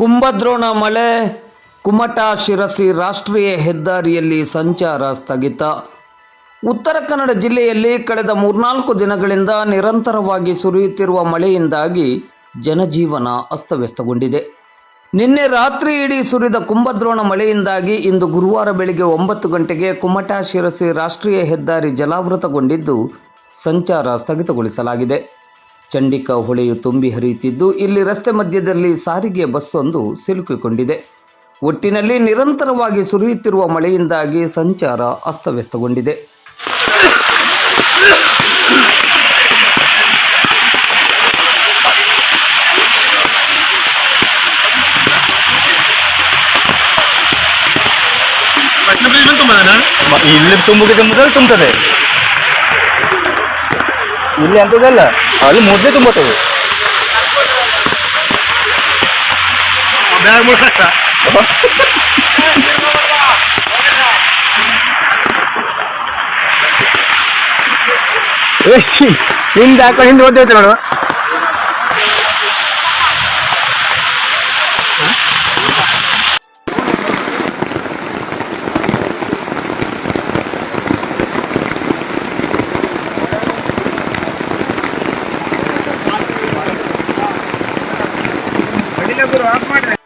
ಕುಂಭದ್ರೋಣ ಮಳೆ, ಕುಮಟ ಶಿರಸಿ ರಾಷ್ಟ್ರೀಯ ಹೆದ್ದಾರಿಯಲ್ಲಿ ಸಂಚಾರ ಸ್ಥಗಿತ. ಉತ್ತರ ಕನ್ನಡ ಜಿಲ್ಲೆಯಲ್ಲಿ ಕಳೆದ ಮೂರ್ನಾಲ್ಕು ದಿನಗಳಿಂದ ನಿರಂತರವಾಗಿ ಸುರಿಯುತ್ತಿರುವ ಮಳೆಯಿಂದಾಗಿ ಜನಜೀವನ ಅಸ್ತವ್ಯಸ್ತಗೊಂಡಿದೆ. ನಿನ್ನೆ ರಾತ್ರಿ ಇಡೀ ಸುರಿದ ಕುಂಭದ್ರೋಣ ಮಳೆಯಿಂದಾಗಿ ಇಂದು ಗುರುವಾರ ಬೆಳಗ್ಗೆ ಒಂಬತ್ತು ಗಂಟೆಗೆ ಕುಮಟಾ ಶಿರಸಿ ರಾಷ್ಟ್ರೀಯ ಹೆದ್ದಾರಿ ಜಲಾವೃತಗೊಂಡಿದ್ದು, ಸಂಚಾರ ಸ್ಥಗಿತಗೊಳಿಸಲಾಗಿದೆ. ಚಂಡಿಕಾ ಹೊಳೆಯು ತುಂಬಿ ಹರಿಯುತ್ತಿದ್ದು ಇಲ್ಲಿ ರಸ್ತೆ ಮಧ್ಯದಲ್ಲಿ ಸಾರಿಗೆ ಬಸ್ಸೊಂದು ಸಿಲುಕಿಕೊಂಡಿದೆ. ಒಟ್ಟಿನಲ್ಲಿ ನಿರಂತರವಾಗಿ ಸುರಿಯುತ್ತಿರುವ ಮಳೆಯಿಂದಾಗಿ ಸಂಚಾರ ಅಸ್ತವ್ಯಸ್ತಗೊಂಡಿದೆ. ಇಲ್ಲಿ ತುಂಬುಗೆ ತುಂಬುದಲ್ಲಿ ತುಂಬುತ್ತದೆ ಇಲ್ಲಿ ಅಂತದಲ್ಲ ಅಲ್ಲಿ ಮೊದಲೇ ತುಂಬುತ್ತದೆ ಬ್ಯಾಗ್ ಮುಳ್ಸಕ್ಕ ಏ, ಹಿಂದೆ ಹಾಕೊಂಡು ಹಿಂದೆ ಓದ್ತೈತೆ ನೋಡು ಮಾಡ್ರಿ